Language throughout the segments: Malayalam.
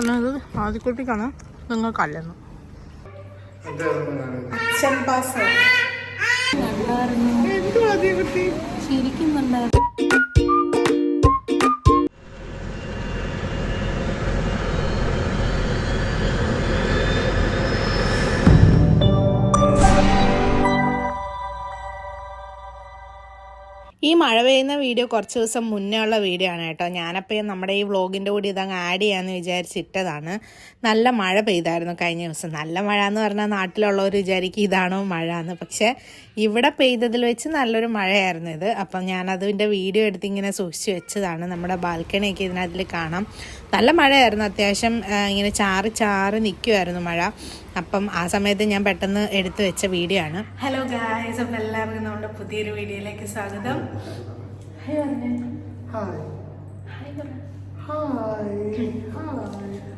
പറഞ്ഞത് ആദ്യക്കുട്ടിക്കാണ് നിങ്ങൾക്കല്ലെന്ന് അല്ലെന്ന് ശരിക്കും മഴ പെയ്യുന്ന വീഡിയോ കുറച്ച് ദിവസം മുന്നേ ഉള്ള വീഡിയോ ആണ് കേട്ടോ. ഞാനപ്പോൾ നമ്മുടെ ഈ വ്ളോഗിന്റെ കൂടി ഇതങ്ങ് ആഡ് ചെയ്യാമെന്ന് വിചാരിച്ചിട്ടതാണ്. നല്ല മഴ പെയ്തായിരുന്നു കഴിഞ്ഞ ദിവസം. നല്ല മഴ എന്ന് പറഞ്ഞാൽ നാട്ടിലുള്ളവർ വിചാരിക്കും ഇതാണോ മഴ എന്ന്. പക്ഷേ ഇവിടെ പെയ്തതിൽ വെച്ച് നല്ലൊരു മഴയായിരുന്നു ഇത്. അപ്പം ഞാനതിന്റെ വീഡിയോ എടുത്ത് ഇങ്ങനെ സൂക്ഷിച്ച് വെച്ചതാണ്. നമ്മുടെ ബാൽക്കണിയൊക്കെ ഇതിനകത്തിൽ കാണാം. നല്ല മഴയായിരുന്നു. അത്യാവശ്യം ഇങ്ങനെ ചാറി ചാറി നിൽക്കുമായിരുന്നു മഴ. അപ്പം ആ സമയത്ത് ഞാൻ പെട്ടെന്ന് എടുത്തു വെച്ച വീഡിയോ ആണ്. ഹലോ ഗായ്സ് അപ്പം എല്ലാവർക്കും നമ്മുടെ പുതിയൊരു വീഡിയോയിലേക്ക് സ്വാഗതം.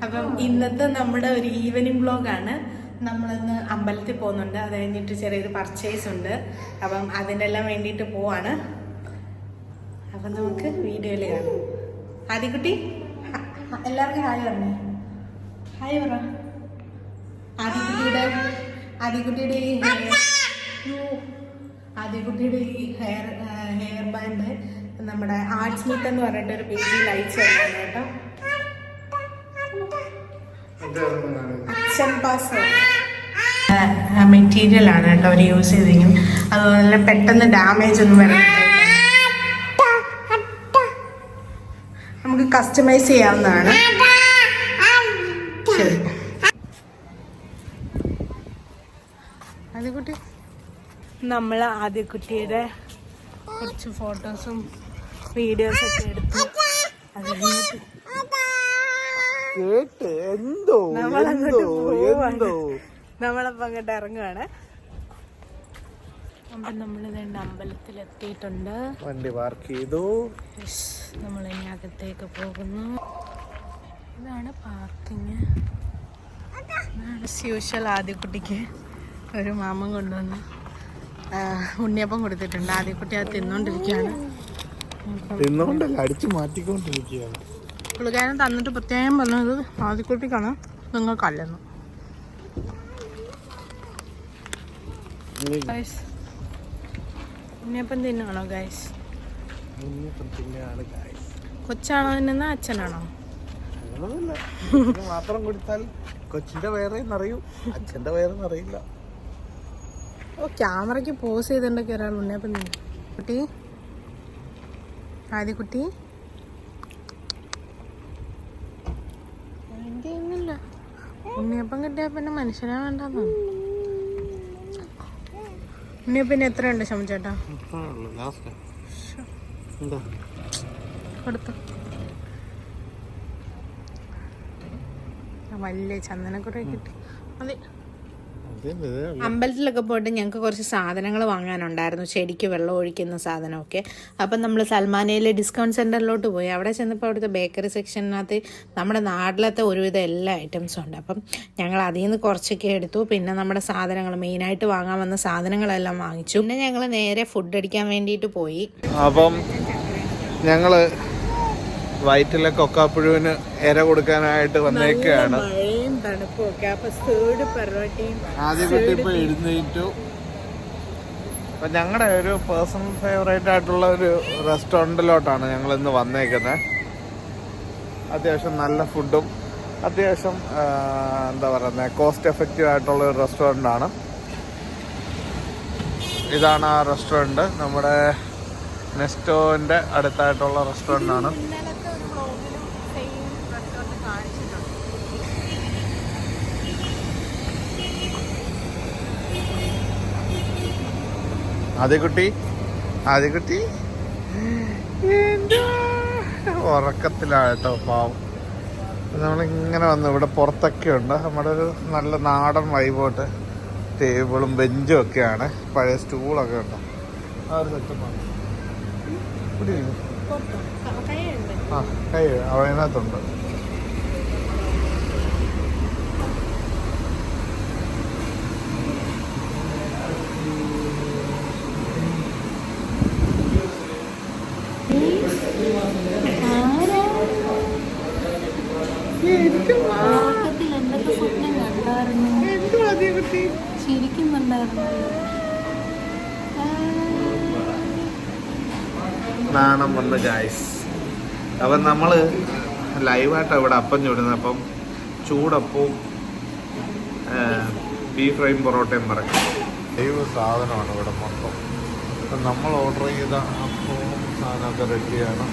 അപ്പം ഇന്നത്തെ നമ്മുടെ ഒരു ഈവനിങ് ബ്ലോഗാണ് നമ്മളിന്ന് അമ്പലത്തിൽ പോകുന്നുണ്ട്. അത് കഴിഞ്ഞിട്ട് ചെറിയൊരു പർച്ചേസ് ഉണ്ട്. അപ്പം അതിനെല്ലാം വേണ്ടിയിട്ട് പോവാണ്. അപ്പം നമുക്ക് വീഡിയോയിൽ കാണാം. ഹ- എല്ലാവർക്കും ഹായ് പറഞ്ഞേ. ഹായ് പറ. ആദിക്കുട്ടിയുടെ ആദിക്കുട്ടിയുടെ ഈ ഹെയർ. ആദിക്കുട്ടിയുടെ ഈ ഹെയർ ഹെയർ ബാൻഡ് നമ്മുടെ ആർട്സ് മീറ്റ് എന്ന് പറഞ്ഞിട്ട് ഒരു പേജിൽ അയച്ചു തന്നാണ് കേട്ടോ. അച്ഛൻ പാസ് മെറ്റീരിയൽ ആണ് കേട്ടോ അവർ യൂസ് ചെയ്തിരിക്കുന്നത്. അതുപോലെ പെട്ടെന്ന് ഡാമേജ് ഒന്നും വരാൻ കസ്റ്റമൈസ് ചെയ്യാവുന്നതാണ്. ശരി. ആദ്യക്കുട്ടി നമ്മൾ ആദ്യക്കുട്ടിയുടെ കുറച്ച് ഫോട്ടോസും വീഡിയോസൊക്കെ എടുത്തു അത് കേട്ട് എന്തോ നമ്മളങ്ങോട്ട് എന്തോ പോവാണ്. എന്തോ. നമ്മളപ്പോൾ അങ്ങോട്ട് ഇറങ്ങുവാണ്. അപ്പം നമ്മൾ ഇതുണ്ട് അമ്പലത്തിൽ എത്തിയിട്ടുണ്ട് വണ്ടി പാർക്ക് ചെയ്തു. നമ്മൾ ഇനി അകത്തേക്ക് പോകുന്നു. ഇതാണ് പാർക്കിങ്. യൂഷ്വൽ ആദ്യക്കുട്ടിക്ക് ഒരു മാമൻ കൊണ്ടുവന്ന് ഉണ്ണിയപ്പം കൊടുത്തിട്ടുണ്ട്. ആദ്യക്കുട്ടി അത് തിന്നോണ്ടിരിക്കുകയാണ്. തിന്നുകൊണ്ടല്ല അടിച്ചു മാറ്റിക്കൊണ്ടിരിക്കുകയാണ്. പുള്ളിക്കാരൻ തന്നിട്ട് പ്രത്യേകം പറഞ്ഞത് ആദ്യക്കുട്ടിക്കാണ് നിങ്ങൾക്കല്ലെന്ന്. ഗൈസ് ഉണ്ണിയപ്പം തിന്നാണോ ഗൈസ് ഉണ്ണിയപ്പം. കൊച്ചാണോ തിന്നുന്ന അച്ഛനാണോ? മാത്രം കൊടുത്താൽ കൊച്ചിന്റെ വയറേ അറിയൂ അച്ഛന്റെ വയറ് അറിയില്ല ഓ ക്യാമറയ്ക്ക് പോസ് ചെയ്തിട്ടുണ്ടൊക്കെ ഒരാൾ ഉണ്ണിയപ്പം തിന്നു. കുട്ടി? ആദ്യക്കുട്ടി ഉണ്ണിയപ്പം കിട്ടിയാൽ പിന്നെ മനുഷ്യനെ വേണ്ടെന്നു പിന്നെ എത്രയുണ്ട് ശമിച്ചേട്ടാ കൊടുത്തു. വലിയ ചന്ദനക്കുറ കിട്ടി. മതി. അതേ. അമ്പലത്തിലൊക്കെ പോയിട്ട് ഞങ്ങൾക്ക് കുറച്ച് സാധനങ്ങൾ വാങ്ങാനുണ്ടായിരുന്നു. ചെടിക്ക് വെള്ളം ഒഴിക്കുന്ന സാധനമൊക്കെ. അപ്പം നമ്മൾ സൽമാനയിലെ ഡിസ്കൗണ്ട് സെന്ററിലോട്ട് പോയി. അവിടെ ചെന്നപ്പോൾ അവിടുത്തെ ബേക്കറി സെക്ഷനകത്ത് നമ്മുടെ നാട്ടിലത്തെ ഒരുവിധം എല്ലാ ഐറ്റംസും ഉണ്ട്. അപ്പം ഞങ്ങൾ അതിൽ നിന്ന് കുറച്ചൊക്കെ എടുത്തു. പിന്നെ നമ്മുടെ സാധനങ്ങൾ മെയിനായിട്ട് വാങ്ങാൻ വന്ന സാധനങ്ങളെല്ലാം വാങ്ങിച്ചു. പിന്നെ ഞങ്ങൾ നേരെ ഫുഡ് അടിക്കാൻ വേണ്ടിയിട്ട് പോയി. അപ്പം ഞങ്ങൾ വയറ്റിലെ കൊക്കാപ്പുഴുവിന് ഇര കൊടുക്കാനായിട്ട് വന്നേക്കാണ്. തണുപ്പും ഒക്കെ. അപ്പം തേർഡ് പെറോട്ടയും ആദ്യ കുട്ടി ഇപ്പൊ എഴുന്നേറ്റു. അപ്പൊ ഞങ്ങളുടെ ഒരു പേഴ്സണൽ ഫേവറേറ്റ് ആയിട്ടുള്ള ഒരു റെസ്റ്റോറന്റിലോട്ടാണ് ഞങ്ങൾ ഇന്ന് വന്നേക്കുന്നത് അത്യാവശ്യം നല്ല ഫുഡും അത്യാവശ്യം എന്താ പറയുന്നത് കോസ്റ്റ് എഫക്റ്റീവ് ആയിട്ടുള്ള ഒരു റെസ്റ്റോറന്റ് ആണ് ഇതാണ് ആ റെസ്റ്റോറന്റ് നമ്മുടെ നെസ്റ്റോന്റെ അടുത്തായിട്ടുള്ള റെസ്റ്റോറന്റ് ആണ്. ഇന്നലത്തെ ഒരു വ്ളോഗിലും സെയിം റെസ്റ്റോറന്റ് കാണിച്ചിട്ടുണ്ട്. ആദ്യക്കുട്ടി. ആദ്യക്കുട്ടി. ഉറക്കത്തിലാണ് കേട്ടോ പാവം. നമ്മളിങ്ങനെ വന്നു. ഇവിടെ പുറത്തൊക്കെ ഉണ്ട് നമ്മുടെ ഒരു നല്ല നാടൻ വൈബോട്ട് ടേബിളും ബെഞ്ചും ഒക്കെയാണ്. പഴയ സ്റ്റൂളൊക്കെ ഉണ്ട് ആ ഒരു സെറ്റപ്പാണ് ആ കൈ അതിനകത്തുണ്ട് നാണം വന്ന് ഗായ്സ് അപ്പം നമ്മൾ ലൈവായിട്ട് അവിടെ അപ്പം ചൂടുന്നത്. അപ്പം ചൂടപ്പവും ബീഫ് ഫ്രൈയും പൊറോട്ടയും പറയും. ദൈവ സാധനമാണ് ഇവിടെ മൊത്തം. അപ്പം നമ്മൾ ഓർഡർ ചെയ്ത അപ്പവും സാധനമൊക്കെ റെഡിയാണ്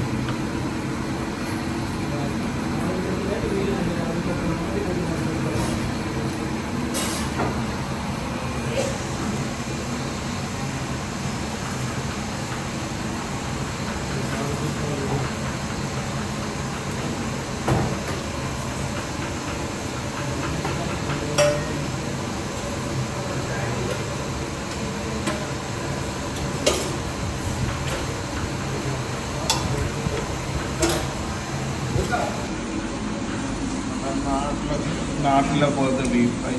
നാട്ടിലെ നാട്ടിലെ പോലത്തെ ബീഫ്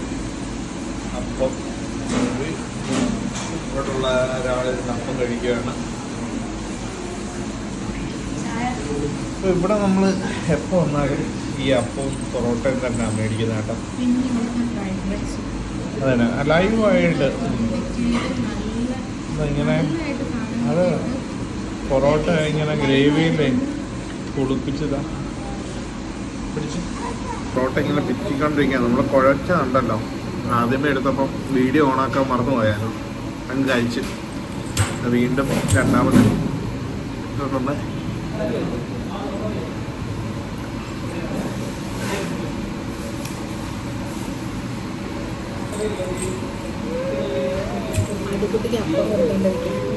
അപ്പം. ഇവിടെയുള്ള ഒരാളിരുന്ന് അപ്പം കഴിക്കുകയാണ്. ഇപ്പൊ ഇവിടെ നമ്മൾ എപ്പോൾ വന്നാലും ഈ അപ്പവും പൊറോട്ടയും തന്നെ മേടിക്കുന്ന കേട്ടോ. അതന്നെ ലൈവായിട്ട് ഇങ്ങനെ അത് പൊറോട്ട ഇങ്ങനെ ഗ്രേവിയിൽ കുളിപ്പിച്ചതാ. പിടിച്ച് പൊറോട്ട ഇങ്ങനെ പിച്ചിക്കൊണ്ടിരിക്കുക നമ്മൾ കുഴച്ചുണ്ടല്ലോ ആദ്യമേ എടുത്തപ്പം വീഡിയോ ഓണാക്കാൻ മറന്നു പോയാലും അങ്ങ് കഴിച്ച്. വീണ്ടും രണ്ടാമത് ഇട്ടിട്ടുണ്ട് കുട്ടിക്ക് അപ്പം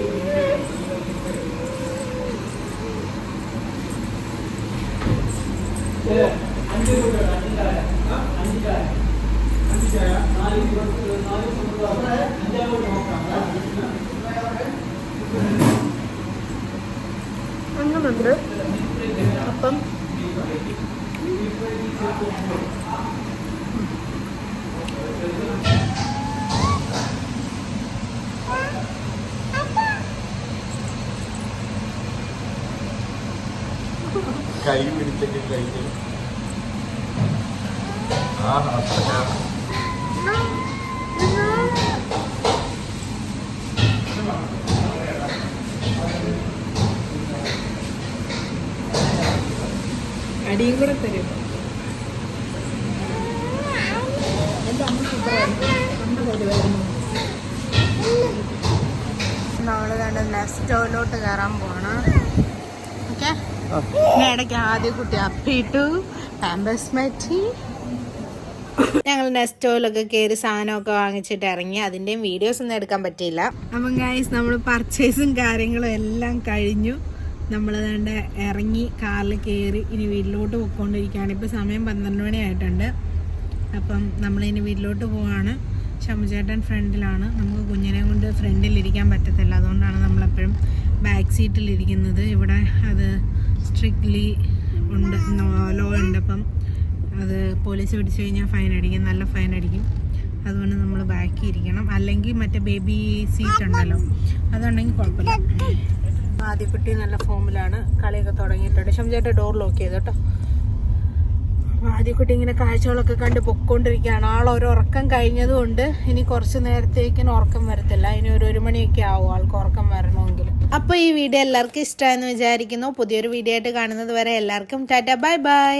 안녕한데? 약간? 음. കൈ പിടിച്ചൊക്കെ കഴിഞ്ഞു ആ അടിയും കൂടെ തരും. നമ്മൾ കണ്ട് നെക്സ്റ്റ് ടോയിലോട്ട് കയറാൻ പോകണം ഓക്കെ? ഇടയ്ക്ക് ആദ്യ കുട്ടി അപ്പിട്ടു പാമ്പേഴ്സ് മാറ്റി ഞങ്ങൾ നെസ്റ്റോയിലൊക്കെ കയറി സാധനമൊക്കെ വാങ്ങിച്ചിട്ട് ഇറങ്ങി. അതിന്റെയും വീഡിയോസ് ഒന്നും എടുക്കാൻ പറ്റിയില്ല. അപ്പം ഗൈസ് നമ്മൾ പർച്ചേസും കാര്യങ്ങളും എല്ലാം കഴിഞ്ഞു. നമ്മൾ വേണ്ട ഇറങ്ങി കാറിൽ കയറി ഇനി വീട്ടിലോട്ട് പോയിക്കൊണ്ടിരിക്കുകയാണ്. ഇപ്പോൾ സമയം പന്ത്രണ്ട് മണിയായിട്ടുണ്ട് അപ്പം നമ്മൾ ഇനി വീട്ടിലോട്ട് പോവാണ്. ശമുചേട്ടൻ ഫ്രണ്ടിലാണ്. നമുക്ക് കുഞ്ഞിനെ കൊണ്ട് ഫ്രണ്ടിലിരിക്കാൻ പറ്റത്തില്ല. അതുകൊണ്ടാണ് നമ്മളെപ്പോഴും ബാക്ക് സീറ്റിലിരിക്കുന്നത് ഇവിടെ അത് സ്ട്രിക്ട്ലി ഉണ്ട്. ലോ ഉണ്ട്. അപ്പം അത് പോലീസ് പിടിച്ചു കഴിഞ്ഞാൽ ഫൈൻ അടിക്കും. നല്ല ഫൈൻ അടിക്കും. അതുകൊണ്ട് നമ്മൾ ബാക്കി ഇരിക്കണം. അല്ലെങ്കിൽ മറ്റേ ബേബി സീറ്റ് ഉണ്ടല്ലോ. അതുണ്ടെങ്കിൽ കുഴപ്പമില്ല. ആദ്യക്കുട്ടി നല്ല ഫോമിലാണ്. കളിയൊക്കെ തുടങ്ങിയിട്ടുണ്ട്. ശംചേട്ട ഡോർ ലോക്ക് ചെയ്തു കേട്ടോ. ആദ്യക്കുട്ടി ഇങ്ങനെ കാഴ്ചകളൊക്കെ കണ്ട് പൊക്കോണ്ടിരിക്കുകയാണ്. ആൾ ഒരു ഉറക്കം കഴിഞ്ഞതുകൊണ്ട് ഇനി കുറച്ച് നേരത്തേക്കിന് ഉറക്കം വരത്തില്ല. ഇനി ഒരു ഒരു മണിയൊക്കെ ആവും ആൾക്ക് ഉറക്കം അപ്പോൾ ഈ വീഡിയോ എല്ലാവർക്കും ഇഷ്ടമായെന്ന് വിചാരിക്കുന്നു. പുതിയൊരു വീഡിയോ ആയിട്ട് കാണുന്നത് വരെ എല്ലാവർക്കും ടാറ്റ ബൈ ബൈ.